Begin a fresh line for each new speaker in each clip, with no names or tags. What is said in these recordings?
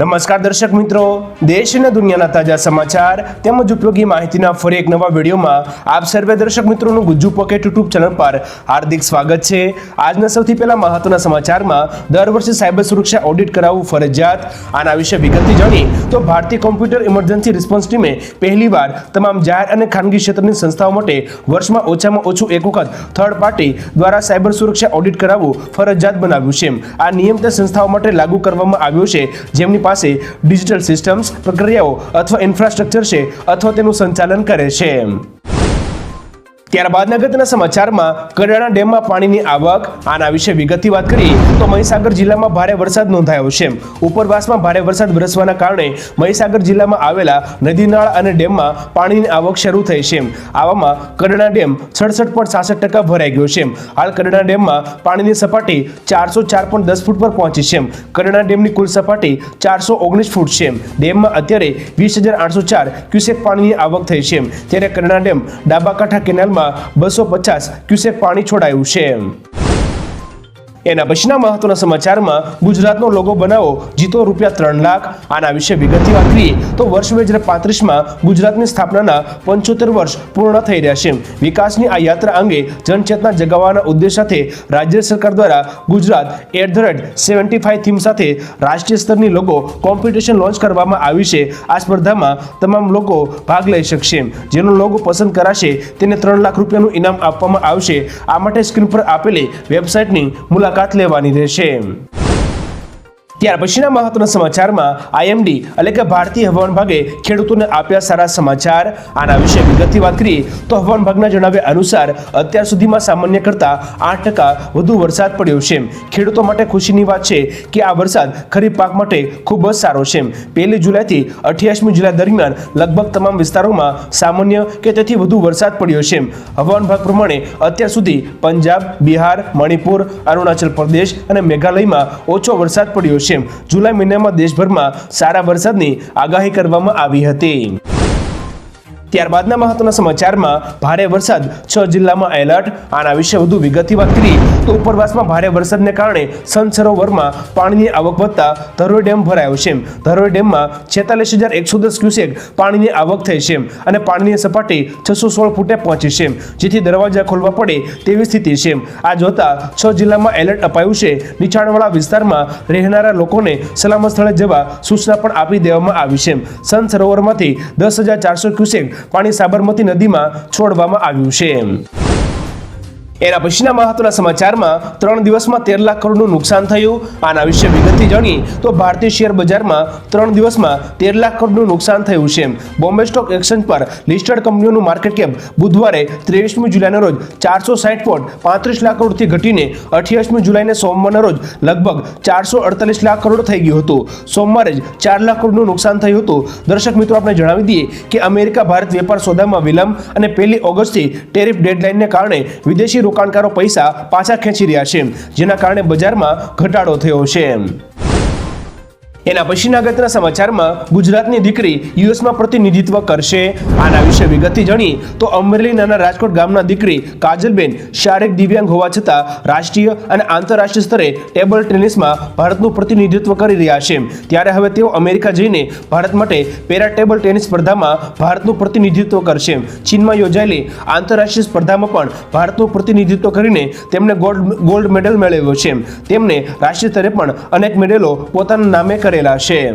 નમસ્કાર દર્શક મિત્રો. દેશ અને દુનિયાના તાજા સમાચાર તેમજ ઉપયોગી માહિતીના ફરી એક નવા વિડીયોમાં આપ સર્વે દર્શક મિત્રોનું ગુજ્જુ પોકેટ યુટ્યુબ ચેનલ પર હાર્દિક સ્વાગત છે. આજના સૌથી પહેલા મહત્વના સમાચારમાં દર વર્ષે સાયબર સુરક્ષા ઓડિટ કરાવવું ફરજિયાત. આના વિશે વિગતથી જાણી તો ભારતીય કોમ્પ્યુટર ઇમરજન્સી રિસ્પોન્સ ટીમે પહેલીવાર તમામ જાહેર અને ખાનગી ક્ષેત્રની સંસ્થાઓ માટે વર્ષમાં ઓછામાં ઓછું એક વખત થર્ડ પાર્ટી દ્વારા સાયબર સુરક્ષા ઓડિટ કરાવવું ફરજિયાત બનાવ્યું છે. આ નિયમ તે સંસ્થાઓ માટે લાગુ કરવામાં આવ્યો છે. જેમની પાસે ડિજિટલ સિસ્ટમ્સ પ્રક્રિયાઓ અથવા ઇન્ફ્રાસ્ટ્રક્ચર છે અથવા તેનું સંચાલન કરે છે. ત્યારબાદ અગત્યના સમાચારમાં કડાણા ડેમમાં પાણીની આવક, આના વિશે વિગતથી વાત કરીએ તો મહીસાગર જિલ્લામાં ભારે વરસાદ નોંધાયો છે. ઉપરવાસમાં ભારે વરસાદ વરસવાના કારણે મહીસાગર જિલ્લામાં આવેલા નદી નાળ અને ડેમમાં પાણીની આવક શરૂ થઈ છે. આવામાં કડાણા ડેમ સડસઠ પોઈન્ટ સાસઠ ટકા ભરાઈ ગયો છે. હાલ કડાણા ડેમમાં પાણીની સપાટી ચારસો ચાર પોઈન્ટ દસ ફૂટ પર પહોંચી છે. કડાણા ડેમની કુલ સપાટી ચારસો ઓગણીસ ફૂટ છે. ડેમમાં અત્યારે વીસ હજાર આઠસો ચાર ક્યુસેક પાણીની આવક થઈ છે. ત્યારે કડાણા ડેમ ડાબા કાંઠા કેનાલમાં બસો પચાસ ક્યુસેક પાણી છોડાયું છે. એના પછીના મહત્વના સમાચારમાં ગુજરાતનો લોગો બનાવો, જીતો રૂપિયા ત્રણ લાખ, આના વિશે વિગતથી વાત કરીએ તો વર્ષ બે હજાર પાંત્રીસમાં ગુજરાતની સ્થાપનાના પંચોતેર વર્ષ પૂર્ણ થઈ રહ્યા છે. વિકાસની આ યાત્રા અંગે જનચેતના જગાવવાના ઉદ્દેશ સાથે રાજ્ય સરકાર દ્વારા Gujarat at the rate seventy five theme સાથે રાષ્ટ્રીય સ્તરની લોગો કોમ્પિટિશન લોન્ચ કરવામાં આવી છે. આ સ્પર્ધામાં તમામ લોકો ભાગ લઈ શકશે. જેનો લોગો પસંદ કરાશે તેને ત્રણ લાખ રૂપિયાનું ઇનામ આપવામાં આવશે. આ માટે સ્ક્રીન પર આપેલી વેબસાઇટની મુલાકાત લેવાની રહેશે. ત્યાર પછીના મહત્વના સમાચારમાં આઈએમડી એટલે કે ભારતીય હવામાન વિભાગે ખેડૂતોને આપ્યા સારા સમાચાર. આના વિશે વિગતથી વાત કરીએ તો હવામાન વિભાગના જણાવ્યા અનુસાર અત્યાર સુધીમાં સામાન્ય કરતા આઠ ટકા વધુ વરસાદ પડ્યો છે. ખેડૂતો માટે ખુશીની વાત છે કે આ વરસાદ ખરીફ પાક માટે ખૂબ જ સારો છે. પહેલી જુલાઈથી અઠ્યાસમી જુલાઈ દરમિયાન લગભગ તમામ વિસ્તારોમાં સામાન્ય કે તેથી વધુ વરસાદ પડ્યો છે. હવામાન વિભાગ પ્રમાણે અત્યાર સુધી પંજાબ, બિહાર, મણિપુર, અરુણાચલ પ્રદેશ અને મેઘાલયમાં ઓછો વરસાદ પડ્યો છે. જુલાઈ મહિનામાં દેશભરમાં સારા વરસાદની આગાહી કરવામાં આવી હતી. ત્યારબાદના મહત્વના સમાચારમાં ભારે વરસાદ. છ જિલ્લામાં એલર્ટ. આના વિશે વધુ વિગતથી વાત કરી તો ઉપરવાસમાં ભારે વરસાદને કારણે સંત સરોવરમાં પાણીની આવક વધતા ધરોઈ ડેમ ભરાયો છે. ધરોઈ ડેમમાં છેતાલીસ હજાર એકસો દસ ક્યુસેક પાણીની આવક થઈ છે અને પાણીની સપાટી છસો સોળ ફૂટે પહોંચી છે. જેથી દરવાજા ખોલવા પડે તેવી સ્થિતિ છે. આ જોતા છ જિલ્લામાં એલર્ટ અપાયું છે. નીચાણવાળા વિસ્તારમાં રહેનારા લોકોને સલામત સ્થળે જવા સૂચના પણ આપી દેવામાં આવી છે. સંત સરોવરમાંથી દસ હજાર ચારસો ક્યુસેક પાણી સાબરમતી નદીમાં છોડવામાં આવ્યું છે. એના પછીના મહત્વના સમાચારમાં ત્રણ દિવસમાં તેર લાખ કરોડનું નુકસાન થયું. આના વિશે વિગતથી જાણી તો ભારતીય શેર બજારમાં ત્રણ દિવસમાં તેર લાખ કરોડનું નુકસાન થયું છે. બોમ્બે સ્ટોક એક્સચેન્જ પર લિસ્ટેડ કંપનીઓનું માર્કેટ કેપ બુધવારે ત્રેવીસમી જુલાઈના રોજ ચારસો સાઠ પોઈન્ટ પાંત્રીસ લાખ કરોડથી ઘટીને અઠ્યાવીસમી જુલાઈને સોમવારના રોજ લગભગ ચારસો અડતાલીસ લાખ કરોડ થઈ ગયું હતું. સોમવારે જ ચાર લાખ કરોડનું નુકસાન થયું હતું. દર્શક મિત્રો, આપણે જણાવી દઈએ કે અમેરિકા, ભારત, વેપાર, સોદામાં વિલંબ અને પહેલી ઓગસ્ટથી ટેરિફ ડેડલાઇનને કારણે વિદેશી રોકાણકારો પૈસા પાછા ખેંચી રહ્યા છે જેના કારણે બજારમાં ઘટાડો થયો છે. એના પછીના અગત્યના સમાચારમાં ગુજરાતની દીકરી યુએસમાં પ્રતિનિધિત્વ કરશે. આના વિશે વિગતથી જાણીએ તો અમરેલી નાના રાજકોટ ગામના દીકરી કાજલબેન શારીરિક દિવ્યાંગ હોવા છતાં રાષ્ટ્રીય અને આંતરરાષ્ટ્રીય સ્તરે ટેબલ ટેનિસમાં ભારતનું પ્રતિનિધિત્વ કરી રહ્યા છે. ત્યારે હવે તેઓ અમેરિકા જઈને ભારત માટે પેરા ટેબલ ટેનિસ સ્પર્ધામાં ભારતનું પ્રતિનિધિત્વ કરશે. ચીનમાં યોજાયેલી આંતરરાષ્ટ્રીય સ્પર્ધામાં પણ ભારતનું પ્રતિનિધિત્વ કરીને તેમણે ગોલ્ડ ગોલ્ડ મેડલ મેળવ્યો છે. તેમને રાષ્ટ્રીય સ્તરે પણ અનેક મેડલો પોતાના નામે કરેલા છે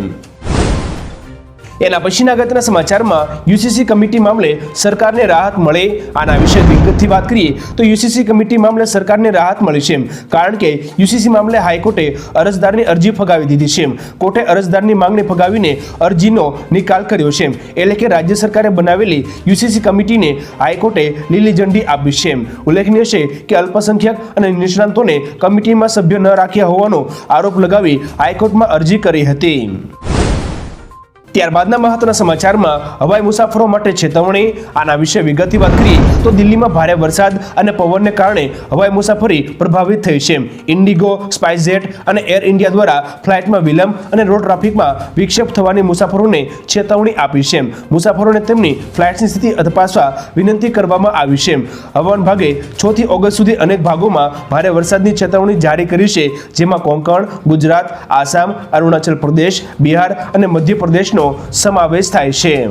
એના પછીના અગત્યના સમાચારમાં યુસીસી કમિટી મામલે સરકારને રાહત મળે આના વિશે વિગતથી વાત કરીએ તો યુસીસી કમિટી મામલે સરકારને રાહત મળી છે કારણ કે યુસીસી મામલે હાઈકોર્ટે અરજદારની અરજી ફગાવી દીધી છે કોર્ટે અરજદારની માંગણી ફગાવીને અરજીનો નિકાલ કર્યો છે એટલે કે રાજ્ય સરકારે બનાવેલી યુસીસી કમિટીને હાઈકોર્ટે લીલી ઝંડી આપી છે ઉલ્લેખનીય છે કે અલ્પસંખ્યક અને નિષ્ણાંતોને કમિટીમાં સભ્ય ન રાખ્યા હોવાનો આરોપ લગાવી હાઈકોર્ટમાં અરજી કરી હતી. ત્યારબાદના મહત્વના સમાચારમાં હવાઈ મુસાફરો માટે ચેતવણી, આના વિશે વિગતથી વાત કરીએ તો દિલ્હીમાં ભારે વરસાદ અને પવનને કારણે હવાઈ મુસાફરી પ્રભાવિત થઈ છે. ઇન્ડિગો સ્પાઇસજેટ અને એર ઇન્ડિયા દ્વારા ફ્લાઇટમાં વિલંબ અને રોડ ટ્રાફિકમાં વિક્ષેપ થવાની મુસાફરોને ચેતવણી આપી છે. મુસાફરોને તેમની ફ્લાઇટની સ્થિતિ તપાસવા વિનંતી કરવામાં આવી છે. હવામાન ભાગે છ ઓગસ્ટ સુધી અનેક ભાગોમાં ભારે વરસાદની ચેતવણી જારી કરી છે, જેમાં કોંકણ, ગુજરાત, આસામ, અરુણાચલ પ્રદેશ, બિહાર અને મધ્યપ્રદેશનો સમાવેશ થાય છે.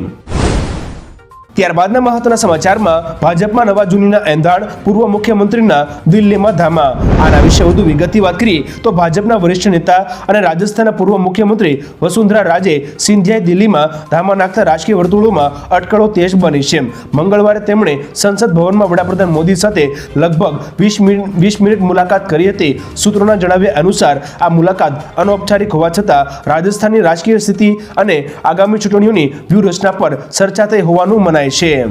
ત્યારબાદના મહત્વના સમાચારમાં ભાજપમાં નવા જૂનીના એંધાણ, પૂર્વ મુખ્યમંત્રીના દિલ્હીમાં ધામા. આના વિશે વધુ વિગતની વાત કરીએ તો ભાજપના વરિષ્ઠ નેતા અને રાજસ્થાનના પૂર્વ મુખ્યમંત્રી વસુંધરા રાજે સિંધિયાએ દિલ્હીમાં ધામા નાખતા રાજકીય વર્તુળોમાં અટકળો તેજ બની છે. મંગળવારે તેમણે સંસદ ભવનમાં વડાપ્રધાન મોદી સાથે લગભગ વીસ મિનિટ વીસ મિનિટ મુલાકાત કરી હતી. સૂત્રોના જણાવ્યા અનુસાર, આ મુલાકાત અનૌપચારિક હોવા છતાં રાજસ્થાનની રાજકીય સ્થિતિ અને આગામી ચૂંટણીઓની વ્યૂહરચના પર ચર્ચા થઈ હોવાનું મનાય છે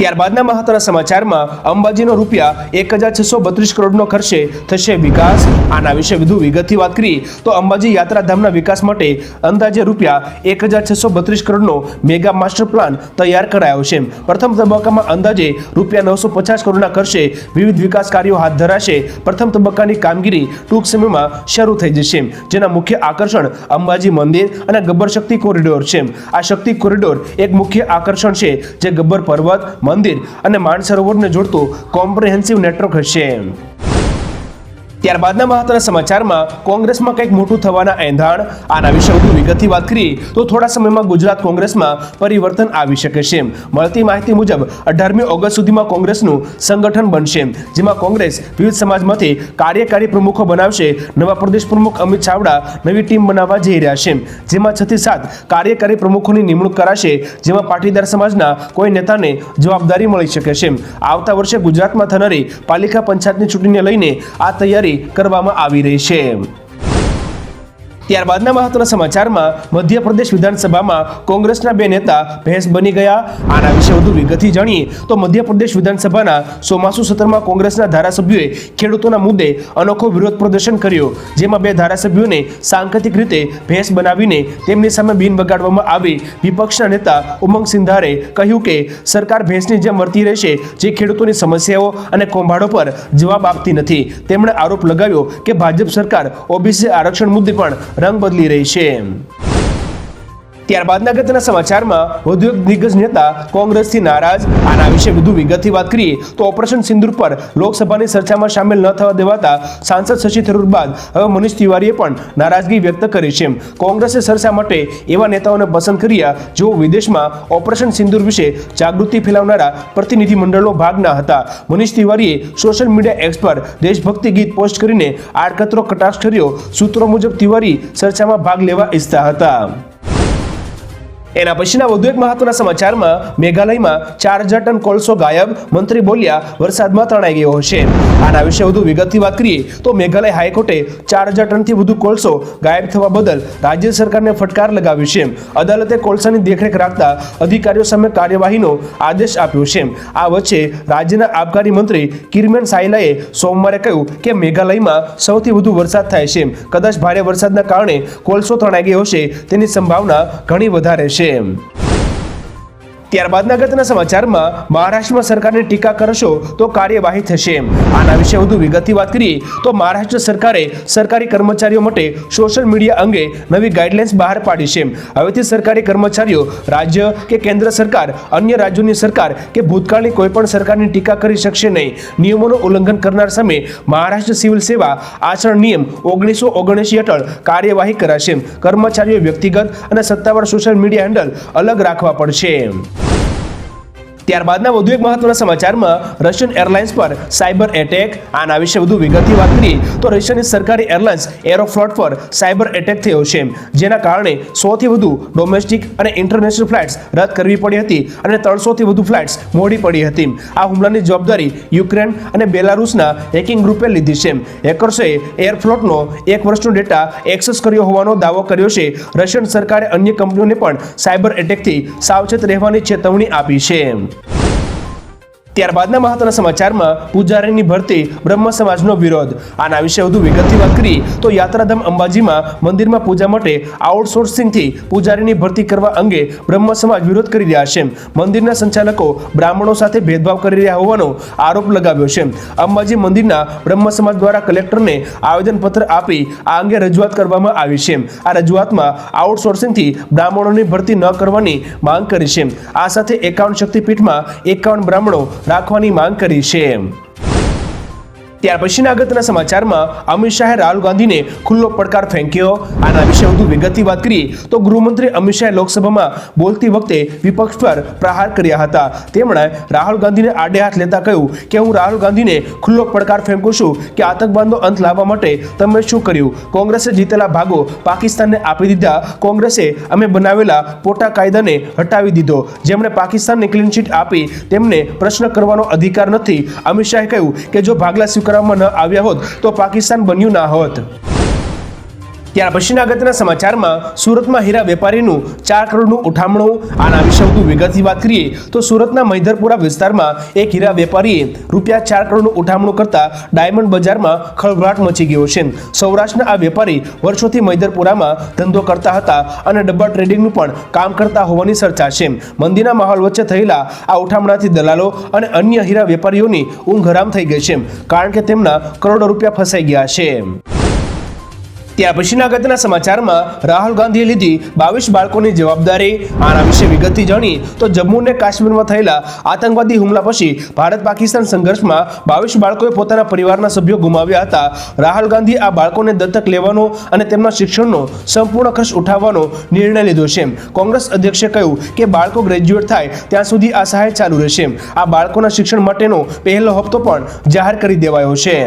ત્યારબાદના મહત્વના સમાચારમાં અંબાજીનો રૂપિયા એક હજાર છસો બત્રીસ કરોડનો ખર્ચે થશે વિકાસ. આના વિશે વધુ વિગતથી વાત કરીએ તો અંબાજી યાત્રાધામના વિકાસ માટે અંદાજે રૂપિયા એક હજાર છસો બત્રીસ કરોડનો મેગા માસ્ટર પ્લાન તૈયાર કરાયો છે. પ્રથમ તબક્કામાં અંદાજે રૂપિયા નવસો પચાસ કરોડના ખર્ચે વિવિધ વિકાસ કાર્યો હાથ ધરાશે. પ્રથમ તબક્કાની કામગીરી ટૂંક સમયમાં શરૂ થઈ જશે. જેના મુખ્ય આકર્ષણ અંબાજી મંદિર અને ગબ્બર શક્તિ કોરિડોર છે. આ શક્તિ કોરિડોર એક મુખ્ય આકર્ષણ છે, જે ગબ્બર પર્વત મંદિર અને માનસરોવરને જોડતું કોમ્પ્રિહેન્સિવ નેટવર્ક હશે. ત્યારબાદના મહત્વના સમાચારમાં કોંગ્રેસમાં કંઈક મોટું થવાના એંધાણ. આના વિશે વધુ વિગતથી વાત કરીએ તો થોડા સમયમાં ગુજરાત કોંગ્રેસમાં પરિવર્તન આવી શકે છે. મળતી માહિતી મુજબ, અઢારમી ઓગસ્ટ સુધીમાં કોંગ્રેસનું સંગઠન બનશે. જેમાં કોંગ્રેસ વિવિધ સમાજમાંથી કાર્યકારી પ્રમુખો બનાવશે. નવા પ્રદેશ પ્રમુખ અમિત ચાવડા નવી ટીમ બનાવવા જઈ રહ્યા છે. જેમાં છ થી સાત કાર્યકારી પ્રમુખોની નિમણૂક કરાશે. જેમાં પાટીદાર સમાજના કોઈ નેતાને જવાબદારી મળી શકે છે. આવતા વર્ષે ગુજરાતમાં થનારી પાલિકા પંચાયતની ચૂંટણીને લઈને આ તૈયારી કરવામાં આવી રહી છે. ત્યારબાદના મહત્વના સમાચારમાં મધ્યપ્રદેશ વિધાનસભામાં કોંગ્રેસના બે નેતા ભેંસ બની ગયા. આના વિશે વધુ વિગતથી જાણીએ તો મધ્યપ્રદેશ વિધાનસભાના ચોમાસુ સત્રમાં કોંગ્રેસના ધારાસભ્યોએ ખેડૂતોના મુદ્દે અનોખો વિરોધ પ્રદર્શન કર્યો, જેમાં બે ધારાસભ્યોને સાંકેતિક રીતે ભેંસ બનાવીને તેમની સામે બિન બગાડવામાં આવી. વિપક્ષના નેતા ઉમંગ સિંધારે કહ્યું કે સરકાર ભેંસની જેમ વર્તી રહેશે, જે ખેડૂતોની સમસ્યાઓ અને કૌભાંડો પર જવાબ આપતી નથી. તેમણે આરોપ લગાવ્યો કે ભાજપ સરકાર ઓબીસી આરક્ષણ મુદ્દે પણ રંગ બદલી રહી છે. ત્યારબાદના અગત્યના સમાચારમાં વધુ દિગ્ગજ નેતા કોંગ્રેસથી નારાજ. આના વિશે વધુ વિગતથી વાત કરીએ તો ઓપરેશન સિંદુર પર લોકસભાની ચર્ચામાં સામેલ ન થવા દેવાતા સાંસદ શશી થરૂર બાદ હવે મનીષ તિવારીએ પણ નારાજગી વ્યક્ત કરી છે. કોંગ્રેસે ચર્ચા માટે એવા નેતાઓને પસંદ કર્યા જેઓ વિદેશમાં ઓપરેશન સિંદુર વિશે જાગૃતિ ફેલાવનારા પ્રતિનિધિ મંડળનો ભાગ ના હતા. મનીષ તિવારીએ સોશિયલ મીડિયા એક્સ પર દેશભક્તિ ગીત પોસ્ટ કરીને આડકતરો કટાક્ષ કર્યો. સૂત્રો મુજબ તિવારી ચર્ચામાં ભાગ લેવા ઈચ્છતા હતા. એના પછીના વધુ એક મહત્વના સમાચારમાં મેઘાલયમાં ચાર હજાર ટન કોલસો ગાયબ, મંત્રી બોલ્યા, વરસાદમાં તણાઈ ગયો હશે. આના વિશે વધુ વિગતથી વાત કરીએ તો મેઘાલય હાઈકોર્ટે ચાર હજાર ટનથી વધુ કોલસો ગાયબ થવા બદલ રાજ્ય સરકારને ફટકાર લગાવ્યું છે. અદાલતે કોલસાની દેખરેખ રાખતા અધિકારીઓ સામે કાર્યવાહીનો આદેશ આપ્યો છે. આ વચ્ચે રાજ્યના આબકારી મંત્રી કિરમેન સાયલાએ સોમવારે કહ્યું કે મેઘાલયમાં સૌથી વધુ વરસાદ થાય છે. કદાચ ભારે વરસાદના કારણે કોલસો તણાઈ ગયો હશે, તેની સંભાવના ઘણી વધારે છે. Hashem. ત્યારબાદના ગતના સમાચારમાં મહારાષ્ટ્રમાં સરકારની ટીકા કરશો તો કાર્યવાહી થશે આના વિશે વધુ વિગતથી વાત કરીએ તો મહારાષ્ટ્ર સરકારે સરકારી કર્મચારીઓ માટે સોશિયલ મીડિયા અંગે નવી ગાઈડલાઇન્સ બહાર પાડી છે હવેથી સરકારી કર્મચારીઓ રાજ્ય કે કેન્દ્ર સરકાર, અન્ય રાજ્યોની સરકાર કે ભૂતકાળની કોઈપણ સરકારની ટીકા કરી શકશે નહીં. નિયમોનું ઉલ્લંઘન કરનાર સામે મહારાષ્ટ્ર સિવિલ સેવા આચરણ નિયમ ઓગણીસો ઓગણએંશી હેઠળ કાર્યવાહી કરાશે કર્મચારીઓ વ્યક્તિગત અને સત્તાવાર સોશિયલ મીડિયા હેન્ડલ અલગ રાખવા પડશે ત્યારબાદના વધુ એક મહત્વના સમાચારમાં રશિયન એરલાઇન્સ પર સાયબર એટેક, આના વિશે વધુ વિગતથી વાત કરીએ તો રશિયાની સરકારી એરલાઇન્સ એરોફ્લોટ પર સાયબર એટેક થયો છે. જેના કારણે સોથી વધુ ડોમેસ્ટિક અને ઇન્ટરનેશનલ ફ્લાઇટ્સ રદ કરવી પડી હતી અને ત્રણસોથી વધુ ફ્લાઇટ્સ મોડી પડી હતી. આ હુમલાની જવાબદારી યુક્રેન અને બેલારુસના હેકિંગ ગ્રુપે લીધી છે. હેકર્સોએ એરફ્લોટનો એક વર્ષનો ડેટા એક્સેસ કર્યો હોવાનો દાવો કર્યો છે. રશિયન સરકારે અન્ય કંપનીઓને પણ સાયબર એટેકથી સાવચેત રહેવાની ચેતવણી આપી છે. ત્યારબાદના મહત્વના સમાચારમાં પૂજારીની ભરતી બ્રહ્મ સમાજનો વિરોધ. આના વિશે વધુ વિગતથી વાત કરી તો યાત્રાધામ અંબાજીમાં મંદિરમાં પૂજા માટે આઉટસોર્સિંગથી પૂજારીની ભરતી કરવા અંગે બ્રહ્મ સમાજ વિરોધ કરી રહ્યા છે. મંદિરના સંચાલકો બ્રાહ્મણો સાથે ભેદભાવ કરી રહ્યા હોવાનો આરોપ લગાવ્યો છે. અંબાજી મંદિરના બ્રહ્મ સમાજ દ્વારા કલેક્ટરને આવેદનપત્ર આપી આ અંગે રજૂઆત કરવામાં આવી છે. આ રજૂઆતમાં આઉટસોર્સિંગથી બ્રાહ્મણોની ભરતી ન કરવાની માંગ કરી છે. આ સાથે એકાવન શક્તિપીઠમાં એકાવન બ્રાહ્મણો રાખવાની માંગ કરી છે ત્યાર પછીના અગત્યના સમાચારમાં અમિત શાહે રાહુલ ગાંધીને ખુલ્લો પડકાર ફેંક્યો. આના વિશે વધુ વિગતની વાત કરીએ તો ગૃહમંત્રી અમિત શાહે લોકસભામાં બોલતી વખતે વિપક્ષ પર પ્રહાર કર્યા હતા. તેમણે રાહુલ ગાંધીને આડે હાથ લેતા કહ્યું કે, હું રાહુલ ગાંધીને ખુલ્લો પડકાર ફેંકું છું કે આતંકવાદનો અંત લાવવા માટે તમે શું કર્યું? કોંગ્રેસે જીતેલા ભાગો પાકિસ્તાનને આપી દીધા. કોંગ્રેસે અમે બનાવેલા પોટા કાયદાને હટાવી દીધો. જેમણે પાકિસ્તાનને ક્લીન ચીટ આપી, તેમને પ્રશ્ન કરવાનો અધિકાર નથી. અમિત શાહે કહ્યું કે, જો ભાગલા સ્વીકારવામાં ન આવ્યા હોત તો પાકિસ્તાન બન્યું ના હોત. ત્યાર પછીના અગત્યના સમાચારમાં સુરતમાં હીરા વેપારીનું ચાર કરોડનું ઉઠામણું, આના વિશે વધુ વિગતથી વાત કરીએ તો સુરતના મૈધરપુરા વિસ્તારમાં એક હીરા વેપારીએ રૂપિયા ચાર કરોડનું ઉઠામણું કરતા ડાયમંડ બજારમાં ખળભળાટ મચી ગયો છે. સૌરાષ્ટ્રના આ વેપારી વર્ષોથી મૈધરપુરામાં ધંધો કરતા હતા અને ડબ્બા ટ્રેડિંગનું પણ કામ કરતા હોવાની ચર્ચા છે. મંદીના માહોલ વચ્ચે થયેલા આ ઉઠામણાથી દલાલો અને અન્ય હીરા વેપારીઓની ઊંઘ હરામ થઈ ગઈ છે, કારણ કે તેમના કરોડો રૂપિયા ફસાઈ ગયા છે. ત્યાર પછીના અગત્યના સમાચારમાં રાહુલ ગાંધીએ લીધી બાવીસ બાળકોની જવાબદારી. આના વિશે વિગતથી જાણી તો જમ્મુ અને કાશ્મીરમાં થયેલા આતંકવાદી હુમલા પછી ભારત પાકિસ્તાન સંઘર્ષમાં બાવીસ બાળકોએ પોતાના પરિવારના સભ્યો ગુમાવ્યા હતા. રાહુલ ગાંધી આ બાળકોને દત્તક લેવાનો અને તેમના શિક્ષણનો સંપૂર્ણ ખર્ચ ઉઠાવવાનો નિર્ણય લીધો છે કોંગ્રેસ અધ્યક્ષે કહ્યું કે બાળકો ગ્રેજ્યુએટ થાય ત્યાં સુધી આ સહાય ચાલુ રહેશે આ બાળકોના શિક્ષણ માટેનો પહેલો હપ્તો પણ જાહેર કરી દેવાયો છે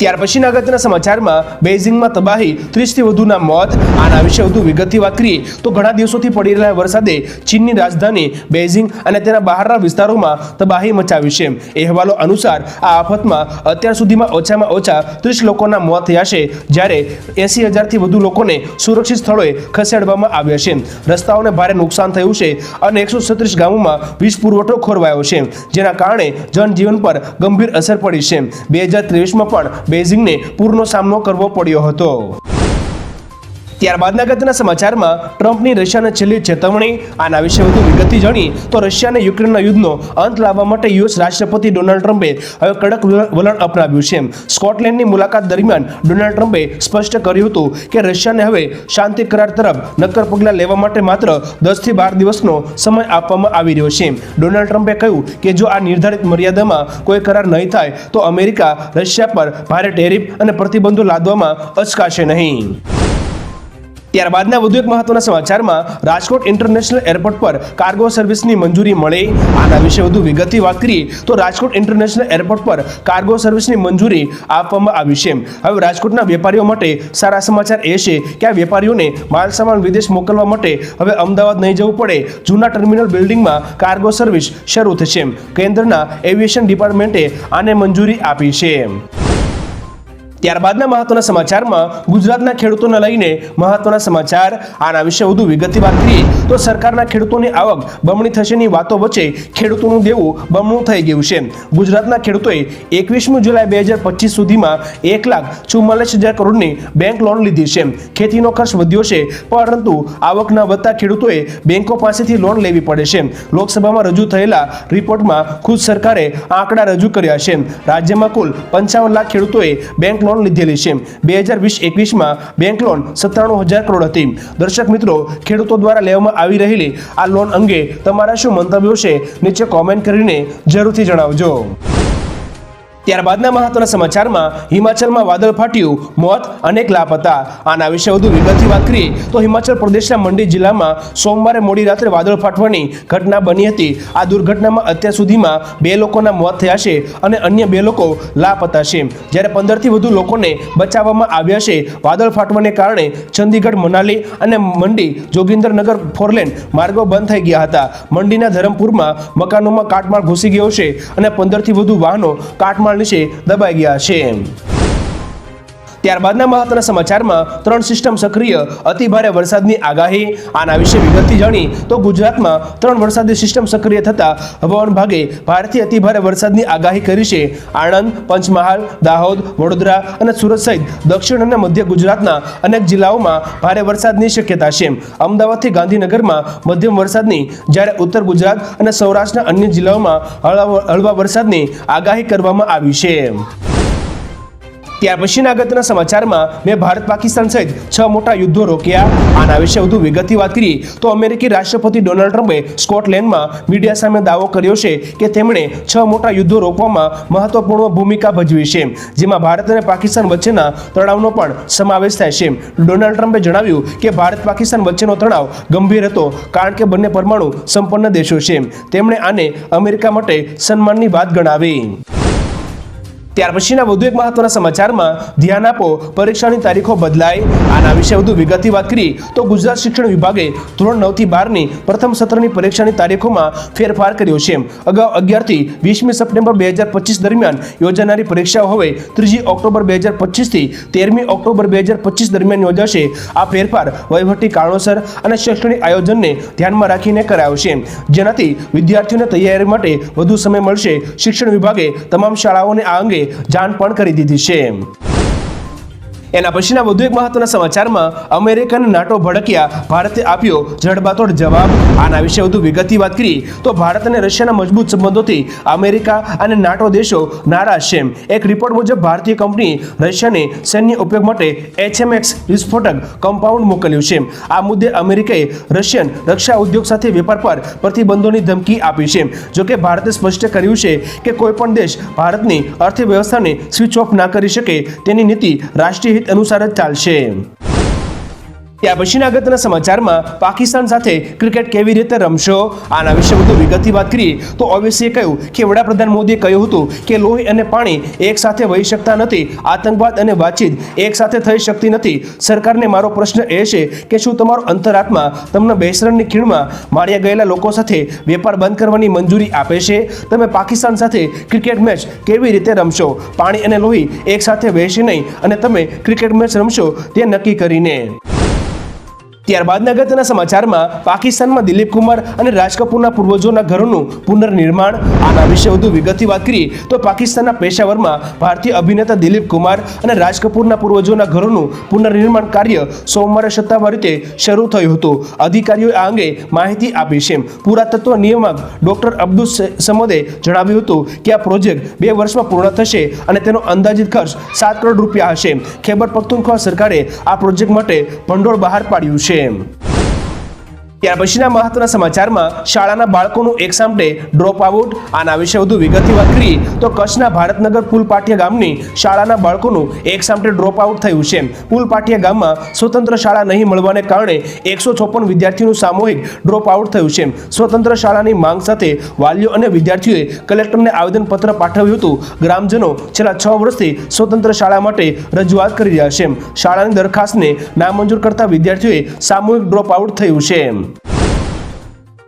ત્યાર પછીના અગત્યના સમાચારમાં બેઇઝિંગમાં તબાહી, ત્રીસથી વધુના મોત, આના વિશે વધુ વિગતથી વાત કરીએ તો ઘણા દિવસોથી પડી રહેલા વરસાદે ચીનની રાજધાની બેઇઝિંગ અને તેના બહારના વિસ્તારોમાં તબાહી મચાવી છે. અહેવાલો અનુસાર આ આફતમાં અત્યાર સુધીમાં ઓછામાં ઓછા ત્રીસ લોકોના મોત થયા છે, જ્યારે એસી હજારથી વધુ લોકોને સુરક્ષિત સ્થળોએ ખસેડવામાં આવ્યા છે. રસ્તાઓને ભારે નુકસાન થયું છે અને એકસો છત્રીસ ગામોમાં વીજ પુરવઠો ખોરવાયો છે, જેના કારણે જનજીવન પર ગંભીર અસર પડી છે. બે હજાર ત્રેવીસમાં પણ બેઇઝિંગને પૂરનો સામનો કરવો પડ્યો હતો. ત્યારબાદના ગતના સમાચારમાં ટ્રમ્પની રશિયાને છેલ્લી ચેતવણી, આના વિશે વધુ વિગતથી જાણી તો રશિયાને યુક્રેનના યુદ્ધનો અંત લાવવા માટે યુએસ રાષ્ટ્રપતિ ડોનાલ્ડ ટ્રમ્પે હવે કડક વલણ અપનાવ્યું છે. સ્કોટલેન્ડની મુલાકાત દરમિયાન ડોનાલ્ડ ટ્રમ્પે સ્પષ્ટ કર્યું હતું કે રશિયાને હવે શાંતિ કરાર તરફ નક્કર પગલાં લેવા માટે માત્ર દસથી બાર દિવસનો સમય આપવામાં આવી રહ્યો છે. ડોનાલ્ડ ટ્રમ્પે કહ્યું કે જો આ નિર્ધારિત મર્યાદામાં કોઈ કરાર નહીં થાય, તો અમેરિકા રશિયા પર ભારે ટેરિફ અને પ્રતિબંધો લાદવામાં અચકાશે નહીં. ત્યારબાદના વધુ એક મહત્વના સમાચારમાં રાજકોટ ઇન્ટરનેશનલ એરપોર્ટ પર કાર્ગો સર્વિસની મંજૂરી મળે. આના વિશે વધુ વિગતથી વાત કરીએ તો રાજકોટ ઇન્ટરનેશનલ એરપોર્ટ પર કાર્ગો સર્વિસની મંજૂરી આપવામાં આવી છે. હવે રાજકોટના વેપારીઓ માટે સારા સમાચાર એ છે કે આ વેપારીઓને માલ સામાન વિદેશ મોકલવા માટે હવે અમદાવાદ નહીં જવું પડે. જૂના ટર્મિનલ બિલ્ડિંગમાં કાર્ગો સર્વિસ શરૂ થશે. કેન્દ્રના એવિએશન ડિપાર્ટમેન્ટે આને મંજૂરી આપી છે. ત્યારબાદના મહત્વના સમાચારમાં ગુજરાતના ખેડૂતોને લઈને મહત્વના સમાચાર. આના વિશે વધુ વિગતથી વાત કરીએ તો સરકારના ખેડૂતોની આવક બમણી થશેની વાતો વચ્ચે ખેડૂતોનું દેવું બમણું થઈ ગયું છે. ગુજરાતના ખેડૂતોએ એકવીસમી જુલાઈ બે હજાર પચીસ સુધીમાં એક લાખ ચુમ્માલીસ હજાર કરોડની બેંક લોન લીધી છે. ખેતીનો ખર્ચ વધ્યો છે, પરંતુ આવક ન વધતા ખેડૂતોએ બેંકો પાસેથી લોન લેવી પડે છે. લોકસભામાં રજૂ થયેલા રિપોર્ટમાં ખુદ સરકારે આંકડા રજૂ કર્યા છે. રાજ્યમાં કુલ પંચાવન લાખ ખેડૂતોએ બેંક લોન લીધેલી છે. બે હજાર વીસ એકવીસમાં બેંક લોન સત્તાણું હજાર કરોડ હતી. દર્શક મિત્રો, ખેડૂતો દ્વારા લેવામાં આવી રહેલી આ લોન અંગે તમારા શું મંતવ્યો છે, નીચે કોમેન્ટ કરીને જરૂરથી જણાવજો. ત્યારબાદના મહત્વના સમાચારમાં હિમાચલમાં વાદળ ફાટ્યું, મોત અનેક લાપતા. આના વિશે વધુ વિગતથી વાત કરીએ તો હિમાચલ પ્રદેશના મંડી જિલ્લામાં સોમવારે મોડી રાત્રે વાદળ ફાટવાની ઘટના બની હતી. આ દુર્ઘટનામાં અત્યાર સુધીમાં બે લોકોના મોત થયા છે અને અન્ય બે લોકો લાપતા છે. જ્યારે પંદરથી વધુ લોકોને બચાવવામાં આવ્યા છે, વાદળ ફાટવાને કારણે ચંદીગઢ, મનાલી અને મંડી જોગિંદરનગર ફોરલેન માર્ગો બંધ થઈ ગયા હતા. મંડીના ધરમપુરમાં મકાનોમાં કાટમાળ ઘૂસી ગયો છે અને પંદરથી વધુ વાહનો કાટમાળ નીચે દબાઈ ગયા છે. ત્યારબાદના મહત્વના સમાચારમાં ત્રણ સિસ્ટમ સક્રિય, અતિભારે વરસાદની આગાહી. આના વિશે વિગતથી જાણી તો ગુજરાતમાં ત્રણ વરસાદી સિસ્ટમ સક્રિય થતા હવામાન ભાગે ભારતીય અતિભારે વરસાદની આગાહી કરી છે. આણંદ, પંચમહાલ, દાહોદ, વડોદરા અને સુરત સહિત દક્ષિણ અને મધ્ય ગુજરાતના અનેક જિલ્લાઓમાં ભારે વરસાદની શક્યતા છે. અમદાવાદથી ગાંધીનગરમાં મધ્યમ વરસાદની, જ્યારે ઉત્તર ગુજરાત અને સૌરાષ્ટ્રના અન્ય જિલ્લાઓમાં હળવા વરસાદની આગાહી કરવામાં આવી છે. ત્યાર પછીના અગત્યના સમાચારમાં મેં ભારત પાકિસ્તાન સહિત છ મોટા યુદ્ધો રોક્યા. આના વિશે વધુ વિગતથી વાત કરીએ તો અમેરિકી રાષ્ટ્રપતિ ડોનાલ્ડ ટ્રમ્પે સ્કોટલેન્ડમાં મીડિયા સામે દાવો કર્યો છે કે તેમણે છ મોટા યુદ્ધો રોકવામાં મહત્વપૂર્ણ ભૂમિકા ભજવી છે. જેમાં ભારત અને પાકિસ્તાન વચ્ચેના તણાવનો પણ સમાવેશ થાય છે. ડોનાલ્ડ ટ્રમ્પે જણાવ્યું કે ભારત પાકિસ્તાન વચ્ચેનો તણાવ ગંભીર હતો કારણ કે બંને પરમાણુ સંપન્ન દેશો છે. તેમણે આને અમેરિકા માટે સન્માનની વાત ગણાવી. ત્યાર પછીના વધુ એક મહત્વના સમાચારમાં ધ્યાન આપો, પરીક્ષાની તારીખો બદલાય. આના વિશે વધુ વિગતથી વાત કરી તો ગુજરાત શિક્ષણ વિભાગે ધોરણ નવથી બારની પ્રથમ સત્રની પરીક્ષાની તારીખોમાં ફેરફાર કર્યો છે. અગાઉ અગિયારથી વીસમી સપ્ટેમ્બર બે હજાર પચીસ દરમિયાન યોજાનારી પરીક્ષાઓ હવે ત્રીજી ઓક્ટોબર બે હજાર પચીસથી તેરમી ઓક્ટોબર બે હજાર પચીસ દરમિયાન યોજાશે. આ ફેરફાર વહીવટી કારણોસર અને શૈક્ષણિક આયોજનને ધ્યાનમાં રાખીને કરાયો છે. જેનાથી વિદ્યાર્થીઓને તૈયારી માટે વધુ સમય મળશે. શિક્ષણ વિભાગે તમામ શાળાઓને આ અંગે જાણ પણ કરી દીધી છે. એના પછીના વધુ એક મહત્વના સમાચારમાં અમેરિકા અને નાટો ભડક્યા ભારતે આપ્યો જડબાતોડ જવાબ. આના વિશે વધુ વિગતથી વાત કરી તો ભારત અને રશિયાના મજબૂત સંબંધોથી અમેરિકા અને નાટો દેશો નારાજ છે. એક રિપોર્ટ મુજબ, ભારતીય કંપની રશિયાને સૈન્ય ઉપયોગ માટે એચએમએક્સ વિસ્ફોટક કમ્પાઉન્ડ મોકલ્યું છે. આ મુદ્દે અમેરિકાએ રશિયન રક્ષા ઉદ્યોગ સાથે વેપાર પર પ્રતિબંધોની ધમકી આપી છે. જોકે, ભારતે સ્પષ્ટ કર્યું છે કે કોઈપણ દેશ ભારતની અર્થવ્યવસ્થાને સ્વિચ ઓફ ના કરી શકે તેની નીતિ રાષ્ટ્રીય હિત અનુસાર જ ચાલશે. ત્યાર પછીના અગત્યના સમાચારમાં પાકિસ્તાન સાથે ક્રિકેટ કેવી રીતે રમશો? આના વિશે વધુ વિગતથી વાત કરીએ તો ઓવેસીએ કહ્યું કે વડાપ્રધાન મોદીએ કહ્યું હતું કે લોહી અને પાણી એક સાથે વહી શકતા નથી, આતંકવાદ અને વાતચીત એક સાથે થઈ શકતી નથી. સરકારને મારો પ્રશ્ન એ છે કે શું તમારો અંતરાત્મા તમને બેસરણની ખીણમાં માર્યા ગયેલા લોકો સાથે વેપાર બંધ કરવાની મંજૂરી આપે છે? તમે પાકિસ્તાન સાથે ક્રિકેટ મેચ કેવી રીતે રમશો? પાણી અને લોહી એક સાથે વહેશે નહીં અને તમે ક્રિકેટ મેચ રમશો તે નક્કી કરીને. ત્યારબાદના અગત્યના સમાચારમાં પાકિસ્તાનમાં દિલીપ કુમાર અને રાજ કપૂરના પૂર્વજોના ઘરોનું પુનર્નિર્માણ. આના વિશે વધુ વિગતથી વાત કરીએ તો પાકિસ્તાનના પેશાવરમાં ભારતીય અભિનેતા દિલીપ કુમાર અને રાજ કપૂરના પૂર્વજોના ઘરોનું પુનર્નિર્માણ કાર્ય સોમવારે સત્તાવાર રીતે શરૂ થયું હતું. અધિકારીઓએ આ અંગે માહિતી આપી છે. પુરાતત્વ નિયામક ડોક્ટર અબ્દુલ સમદે જણાવ્યું હતું કે આ પ્રોજેક્ટ બે વર્ષમાં પૂર્ણ થશે અને તેનો અંદાજિત ખર્ચ સાત કરોડ રૂપિયા હશે. ખેબર પખ્તુનખ્વા સરકારે આ પ્રોજેક્ટ માટે ભંડોળ બહાર પાડ્યું છે. Wiedersehen! ત્યાર પછીના મહત્વના સમાચારમાં શાળાના બાળકોનું એક સામટે ડ્રોપ આઉટ આના વિશે વધુ વિગતથી વાત કરીએ તો કચ્છના ભારતનગર પુલપાટિયા ગામની શાળાના બાળકોનું એક સામટે ડ્રોપ આઉટ થયું છે. પુલપાટિયા ગામમાં સ્વતંત્ર શાળા નહીં મળવાને કારણે એકસો ચોપન વિદ્યાર્થીઓનું સામૂહિક ડ્રોપ આઉટ થયું છે. સ્વતંત્ર શાળાની માંગ સાથે વાલીઓ અને વિદ્યાર્થીઓએ કલેક્ટરને આવેદનપત્ર પાઠવ્યું હતું. ગ્રામજનો છેલ્લા છ વર્ષથી સ્વતંત્ર શાળા માટે રજૂઆત કરી રહ્યા છે. શાળાની દરખાસ્તને નામંજૂર કરતા વિદ્યાર્થીઓએ સામૂહિક ડ્રોપ આઉટ થયું છે.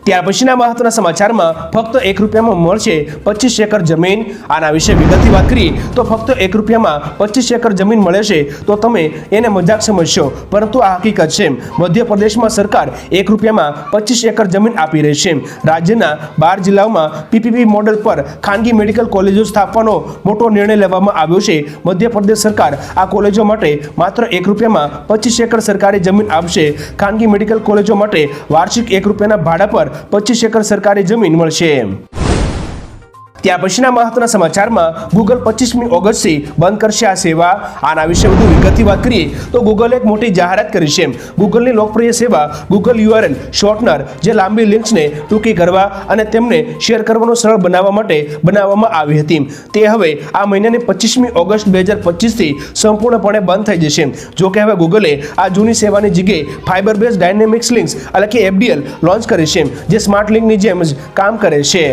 ત્યાર પછીના મહત્વના સમાચારમાં ફક્ત એક રૂપિયામાં મળશે પચીસ એકર જમીન. આના વિશે વિગતથી વાત કરીએ તો ફક્ત એક રૂપિયામાં પચીસ એકર જમીન મળે છે. તો તમે એને મજાક સમજશો. પરંતુ આ હકીકત છે મધ્યપ્રદેશમાં સરકાર એક રૂપિયામાં પચીસ એકર જમીન આપી રહી છે રાજ્યના બાર જિલ્લાઓમાં પીપીપી મોડેલ પર ખાનગી મેડિકલ કોલેજો સ્થાપવાનો મોટો નિર્ણય લેવામાં આવ્યો છે. મધ્યપ્રદેશ સરકાર આ કોલેજો માટે માત્ર એક રૂપિયામાં પચીસ એકર સરકારી જમીન આપશે. ખાનગી મેડિકલ કોલેજો માટે વાર્ષિક એક રૂપિયાના ભાડા પર પચીસ એકર સરકારી જમીન મળશે ત્યાર પછીના મહત્વના સમાચારમાં ગૂગલ પચીસમી ઓગસ્ટથી બંધ કરશે આ સેવા. આના વિશે વધુ વિગતની વાત કરીએ તો ગૂગલે એક મોટી જાહેરાત કરી છે. ગૂગલની લોકપ્રિય સેવા ગૂગલ યુઆરએલ શોર્ટનર જે લાંબી લિંક્સને ટૂંકી કરવા અને તેમને શેર કરવાનું સરળ બનાવવા માટે બનાવવામાં આવી હતી. તે હવે આ મહિનાની પચીસમી ઓગસ્ટ બે હજાર પચીસથી સંપૂર્ણપણે બંધ થઈ જશે. જો કે હવે ગૂગલે આ જૂની સેવાની જગ્યાએ ફાઇબર બેઝ ડાયનેમિક્સ લિંક્સ, એટલે કે એફડીએલ લોન્ચ કરી છે, જે સ્માર્ટ લિંકની જેમ જ કામ કરે છે.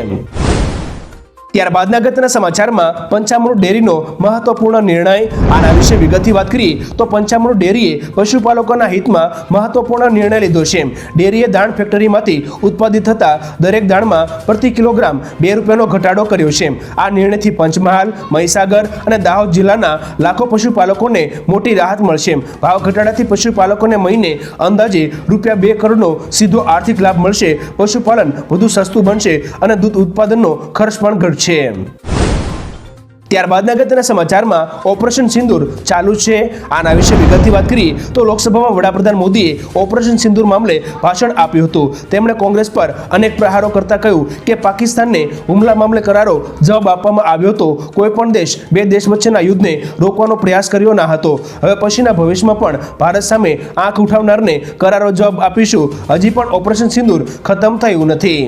ત્યારબાદના અગત્યના સમાચારમાં પંચામૃત ડેરીનો મહત્વપૂર્ણ નિર્ણય. આના વિશે વિગતથી વાત કરીએ તો પંચામૃત ડેરીએ પશુપાલકોના હિતમાં મહત્વપૂર્ણ નિર્ણય લીધો છે. ડેરીએ દાણ ફેક્ટરીમાંથી ઉત્પાદિત થતા દરેક દાણમાં પ્રતિ કિલોગ્રામ બે રૂપિયાનો ઘટાડો કર્યો છે. આ નિર્ણયથી પંચમહાલ, મહીસાગર અને દાહોદ જિલ્લાના લાખો પશુપાલકોને મોટી રાહત મળશે. ભાવ ઘટાડાથી પશુપાલકોને મહિને અંદાજે રૂપિયા બે કરોડનો સીધો આર્થિક લાભ મળશે. પશુપાલન વધુ સસ્તું બનશે અને દૂધ ઉત્પાદનનો ખર્ચ પણ ઘટશે. ત્યારબાદના અગત્યના સમાચારમાં ઓપરેશન સિંદૂર ચાલુ છે. આના વિશે વિગતથી વાત કરીએ તો લોકસભામાં વડાપ્રધાન મોદીએ ઓપરેશન સિંદૂર મામલે ભાષણ આપ્યું હતું. તેમણે કોંગ્રેસ પર અનેક પ્રહારો કરતા કહ્યું કે પાકિસ્તાનને હુમલા મામલે કરારો જવાબ આપવામાં આવ્યો હતો. કોઈ પણ દેશ બે દેશ વચ્ચેના યુદ્ધને રોકવાનો પ્રયાસ કર્યો ના હતો. હવે પછીના ભવિષ્યમાં પણ ભારત સામે આંખ ઉઠાવનારને કરારો જવાબ આપીશું. હજી પણ ઓપરેશન સિંદૂર ખતમ થયું નથી.